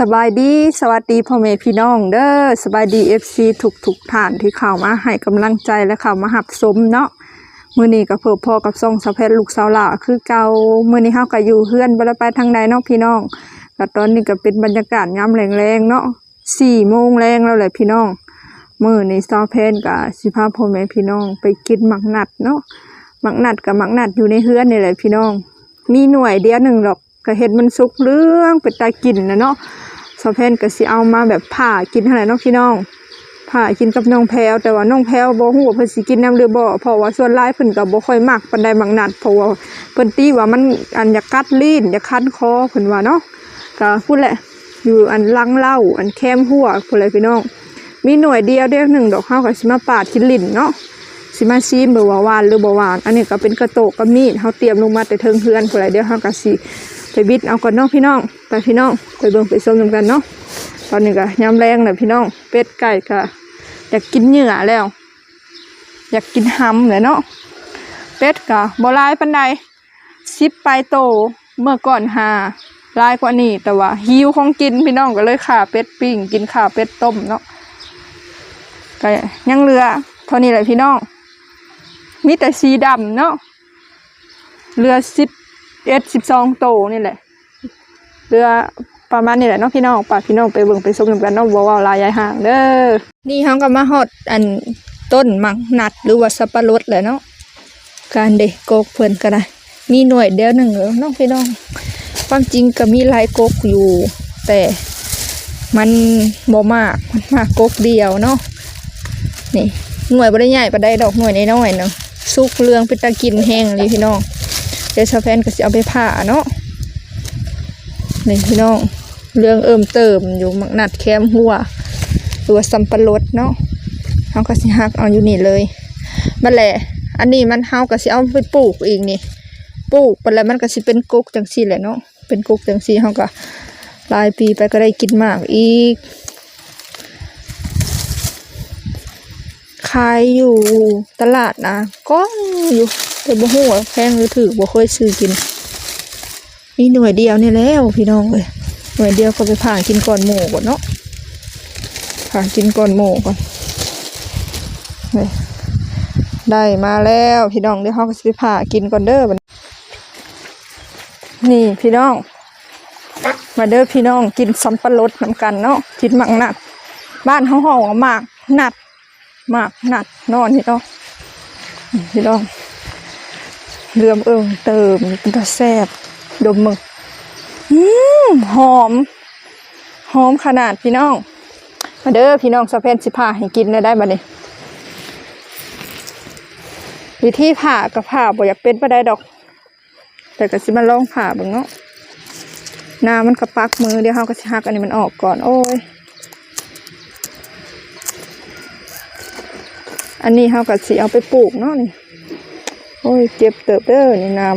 สบายดีสวัสดีพ่อแม่พี่น้องเด้อสบายดีเอฟซีทุกทุกๆท่านที่เข้ามาให้กำลังใจและเข้ามาหับสมเนาะมือนี้ก็เพิ่อพ่อกับซ่องสะเพชลูกสาวหล่าคือเก่ามือนี้เฮาก็อยู่เฮือนบ่ได้ไปทางใดเนาะพี่น้องก็ตอนนี้ก็เป็นบรรยากาศยามแรงๆเนาะ4โมงแรงแล้วแหละพี่น้องมื้อนี้สาวเพชก็สิพาพ่อแม่พี่น้องไปกินหมักนัดเนาะหมักนัดกับหมักนัดอยู่ในเฮือนนี่แหละพี่น้อง มีหน่วยเดียวหนึ่งหรอก ก็เห็ดมันสุกเรื่องเป็นตากินนะเนาะสาวเพนก็สิเอามาแบบผ่ากินเท่าไหร่เนาะพี่น้องผ่ากินกับน้องแพรวแต่ว่าน้องแพรวบ่ฮู้ว่าเพิ่นสิกินน้ำหรือบ่เพราะว่าส่วนหลายเพิ่นก็บ่ค่อยมักปานใดบางนัดเพราะว่าเพิ่นตีว่ามันอันอยากกัดลิ้นอยากคันคอเพิ่นว่าเนาะก็พูดแหละอยู่อันลังเล้าอันแคมหัวพุ่นแหละพี่น้อง มีหน่วยเดียวเดียวหนึ่งดอกเฮาก็สิมาปาดกินลิ้นเนาะสิมาซีมหรือว่าวานหรือบ่หวาน อันนี้ก็เป็นกระโตกกับมีดเขาเตรียมลงมาแต่เทิงเฮือนผู้ใดเดียวเขาก็สิ ไปบิดเอาก่อนเนาะพี่น้องไปพี่น้องไปเบิ่งไปชมกันเนาะตอนนี้ก็ยามแรงเลยพี่น้อง เป็ดไก่ก็อยากกินเหงื่อแล้ว อยากกินหำเลยเนาะเป็ดก็บ่ลายปานใดสิปลายโตเมื่อก่อนหาลายกว่านี้แต่ว่าหิวของกินพี่น้องก็เลยขาเป็ดปิ้งกินขาเป็ดต้มเนาะก็ยังเหลือเท่านี้แหละพี่น้องมีแต่สีดำเนาะเรือสิบ เอ็ดสิบสองโตนี่แหละเรือประมาณนี้แหละเนาะพี่น้องป่าพี่น้องไปเบิ่งไปชมกันเนาะบ่เว่าลายยายห่างเด้อนี่เฮาก็มาฮอดอันต้นมังนัดหรือว่าสับปะรดแหละเนาะการเด็กโกกเพิ่นก็ได้มีหน่วยเดียวหนึ่งเออน้องพี่น้องความจริงก็มีลายโกกอยู่ แต่มันบ่มากมันมากโกกเดียวเนาะนี่หน่วยบริใหญ่ปานใดดอกหน่วยน้อยๆเนาะสุกเรืองเป็นตะกินแห้งเลยพี่น้อง เดี๋ยวชาวแฟนก็จะเอาไปผ่าเนาะนี่พี่น้องเรื่องเอิ่มเติมอยู่มักนัดแคมหัวตัวสัมปะรดเนาะเขาก็สิหักเอาอยู่นี่เลยมันแหละอันนี้มันเฮาก็สิเอาไปปลูกอีกนี่ปลูกไปแล้วมันก็สิเป็นกุกจังซี่แหละเนาะเป็นกุกจังซี่เฮาก็หลายปีไปก็ได้กินมากอีกขายอยู่ตลาดนะก้องอยู่ แต่บ่ฮู้ว่าแพงหรือถูกบ่เคยซื้อกิน มีหน่วยเดียวนี่แล้วพี่น้องเลยหน่วยเดียวก็ไปผ่ากินก่อนหมูก่อนเนาะผ่ากินก่อนหมูก่อนได้มาแล้วพี่น้องเดี๋ยวเขาก็สิไปผ่ากินก่อนเด้อบันี้นี่พี่น้อง มาเด้อพี่น้องกินสัมปะรดน้ำกันเนาะกินหมักนัด บ้านเขาห้องหมากนัดมากหนักนอนพี่น้องพี่น้อง เรื่อมเอิงเติมเป็นตาแซบดมมึงอืมหอม หอมขนาดพี่น้อง มาเด้อพี่น้องสะเพนสิผ่าให้กินได้ได้บัดนี้วิธีผ่ากับผ่าบ่อยากเป็นปะได้ดอก แต่ก็สิมาลองผ่าบิ่งเนาะน้ามันกระปักมือเดี๋ยวเฮาก็สิหักอันนี้มันออกก่อน โอ้ย อันนี้เขาก็สิเอาไปปลูกเนาะนี่ โอ้ยเจ็บเติบเด้อนี่น้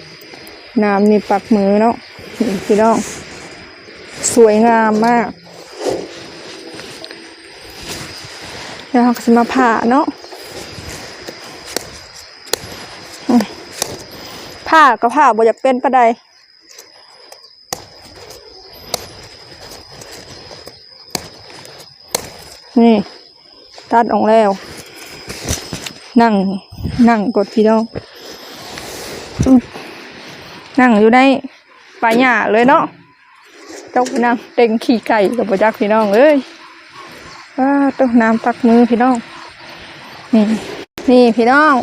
ำน้ำนี่ปักมือเนาะนี่พี่น้อง สวยงามมากแล้วเขาก็จะมาผ่าเนาะผ่าก็ผ่าบ่อยากเป็นปะใดนี่ ตัดออกแล้ว นั่ง นั่งกดพี่น้องนั่งอยู่ในป่าหญ้าเลยเนาะเจ้าพี่นั่งเต็งขี่ไก่กับประจักพี่น้องเอ้ยว้าต้องน้ำตักมือพี่น้องนี่นี่พี่น้อง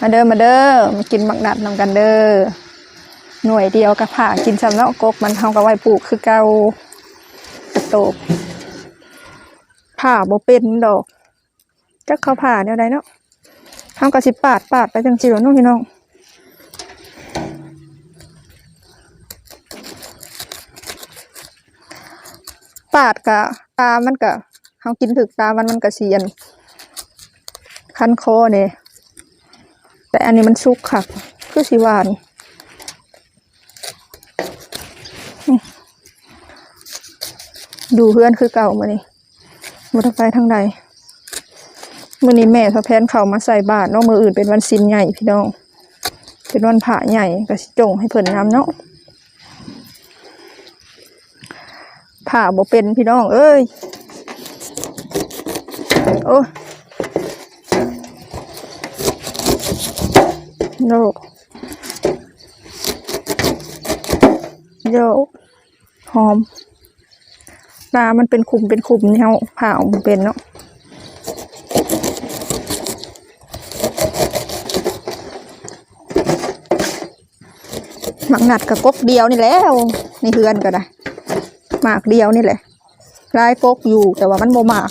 มาเด้อมาเด้อมากินบักดัดนำกันเด้อหน่วยเดียวกับผ่ากินสำเนาะกกมันเฮากับไว้ปลูกคือเก่ากระโตกผ่าบ่เป็นดอกจักเขาผ่าแนวใดเนาะ ทำกระสิปาดปาดไปจังจิ๋วน้องพี่น้องปาดกะตามันกะเขากินถึกตามันมันกะเสียน คันคอเนี่ยแต่อันนี้มันสุกค่ะคือสีหวานดูเพื่อนคือเก่ามานี่มาทางไปทางใด มื่อนี้แม่พระแพนเขามาใส่บาตรเนาะมืออื่นเป็นวันสินใหญ่พี่น้อง เป็นวันพระใหญ่ก็สิจงให้เพิ่นนำเนาะผ่าบ่เป็นพี่น้อง เอ้ย โอ้โยโยหอมปลามันเป็นคุมเป็นคุมเนี่ยผ่าออกเป็นเนาะ หมักหนัดกับกกเดียวนี่แล้วในเฮือนก็ได้หมากเดียวนี่แหละลายกกอยู่แต่ว่ามันบ่หมาก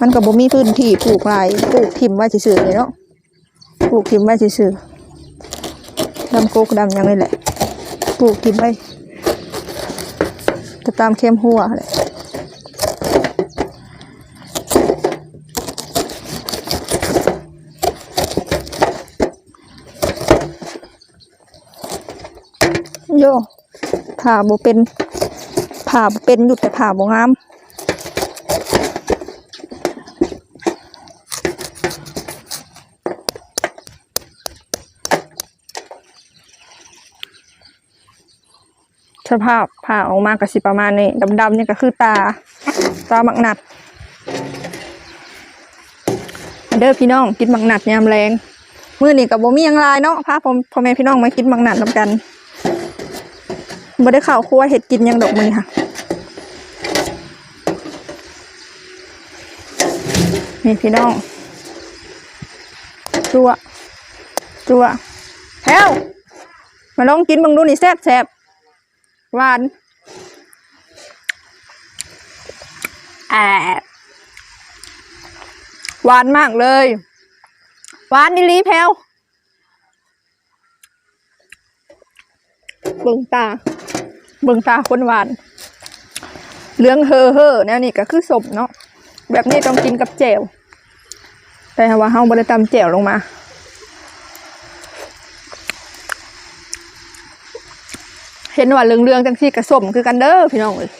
มันก็บ่มีพื้นที่ปลูกลายปลูกทิมไว้ซื่อๆเลยเนาะปลูกทิมไว้ซื่อๆดำกกดำยังนี่แหละปลูกทิมไว้จะตามเข้มหัวเลย โยผ่าบ่เป็นผ่าเป็นหยุดแต่ผ่าบ่งามสภาพผ่าออกมาก็สิประมาณนี้ดำๆนี่ก็คือตา ตาหมักหนัด เด้อพี่น้องกินหมักหนัดยามแรงมื้อนี้กับบ่มีหยังลายเนาะพาพ่อพ่อแม่พี่น้องมากินหมักหนัดนำกัน บ่ได้ข้าวครัวเฮ็ดกินยังดอกมือนี้ค่ะ นี่พี่น้องจัวจัวแฮวมาลองกินบิ่งดูนี่แซ่บแซ่บหวานแอบหวานมากเลย หวานนี่ลีแพลวเบิ่งตา เบิ่งตาคนหวานเหลืองเฮอเฮอแนวนี้ก็คือสมเนาะแบบนี้ต้องกินกับแจ่วแต่ว่าเฮาบ่ได้ตำแจ่วลงมาเห็นว่าเรื่องๆจังซี่กระสมคือกันเด้อพี่น้องเอ้ย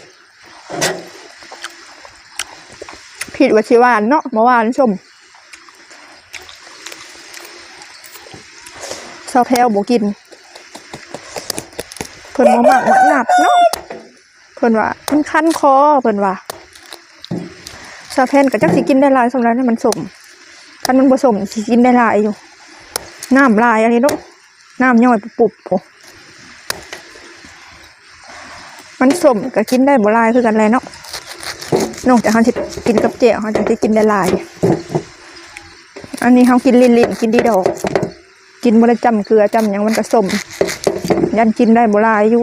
ผิดว่าชิวานเนาะเมื่อวานชมซาวแพลวบ่กิน เพิ่นบ่มักหมักหนัดเนาะเพิ่นว่ามันคันคอเพิ่นว่าซาเพนก็จักสิกินได้หลายสำหรับให้มันสมคันมันผสมสิกินได้หลายอยู่น้ำลายอะไรเนาะน้ำย่อยปุบๆโมันสมก็กินได้บ่ลายคือกันแหลเนาะนอกจากเขาสิกินกับเจียวเขาจะสิกินได้หลาย อันนี้เขากินลิ้นๆกินดีดอก กินบ่ได้จำเกลือจำหยังมันก็สม ยันกินได้บลายอยู่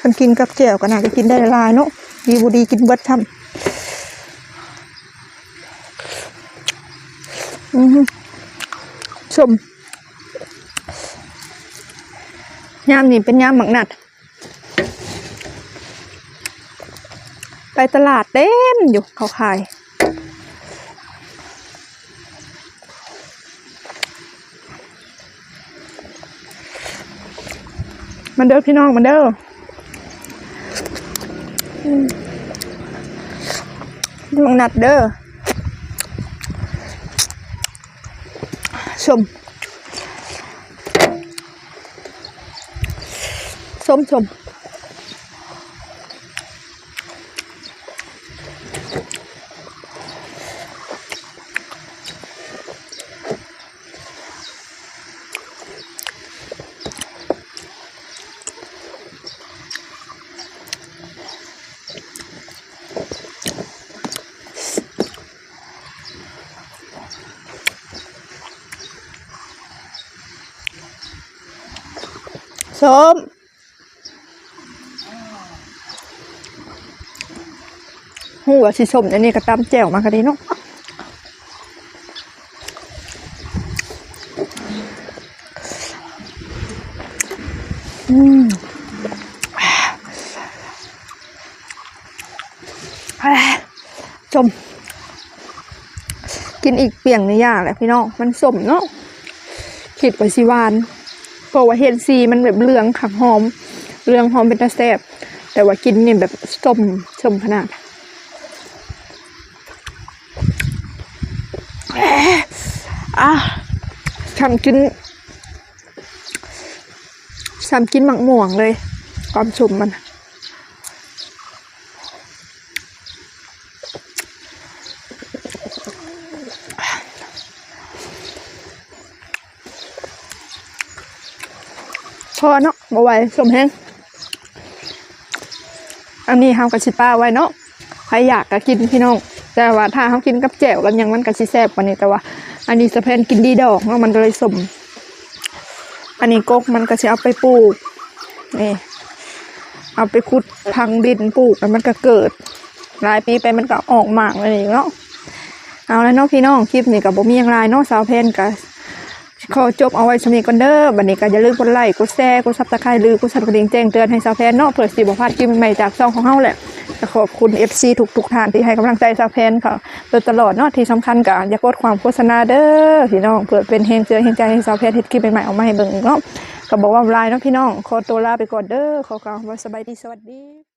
คันกินกับแจ่วก็น่าจะกินได้ลายเนาะดีบุดีกินเบิดทำชมยามนี่เป็นยามหมักหนัด ไปตลาดเต็มอยู่เขาขาย มันเด้อพี่น้องมันเด้อมังนัดเด้อชมชมชม ชมหัวสิชมอันนี้ก็ตำแจ่วมากะดีเนาะอืมชมกินอีกเปียงนี่ยากแหละพี่น้อง มันสมเนาะคิดว่าสิวาน เพราะว่าเห็ดซีมันแบบเหลืองค่ะหอมเหลืองหอมเป็นตาแซ่บแต่ว่ากินเนี่ยแบบส้มส้มขนาดแอะอะทำกินทำกินหมักม่วงเลยความสมมัน อเนาะบ่ไหวสมแห้งอันนี้เฮากะสิป้าไว้เนาะใครอยากก็กินพี่น้อง แต่ว่าถ้าเฮากินกับแจ่วกันยังมันก็สิแซ่บกว่านี้แต่ว่า อันนี้สะเพนกินดีดอกเนาะมันก็เลยสม อันนี้กกมันก็สิเอาไปปลูกนี่เอาไปขุดพังดินปลูกแล้วมันก็เกิดหลายปีไปมันก็ออกหมากเลยเนาะเอาแล้วเนาะพี่น้องคลิปนี้กับบ่มีอย่างไรเนาะสาวเพนกับ ขอจบเอาไว้สำนีก่อนเด้อบัดนี้ก็อย่าลืมกดไลค์กดแชร์กดซับสไครต์หรือกดสั่นกระดิ่งแจ้งเตือนให้สาวเพนเนาะเผื่อสิบพลาดคลิปใหม่ๆจากช่องของเฮาแหละก็ขอบคุณ FC ทุกๆท่านที่ให้กำลังใจสาวเพนค่ะโดยตลอดเนาะที่สำคัญก็อย่ากดความโฆษณาเด้อพี่น้องเพื่อเป็นเฮงเจือเฮงใจให้สาวเพนเฮ็ดคลิปใหม่ๆออกมาให้เบิ่งอีกเนาะก็บอกว่าลายเนาะพี่น้องขอตัวลาไปก่อนเด้อขอกล่าวว่าสบายดีสวัสดี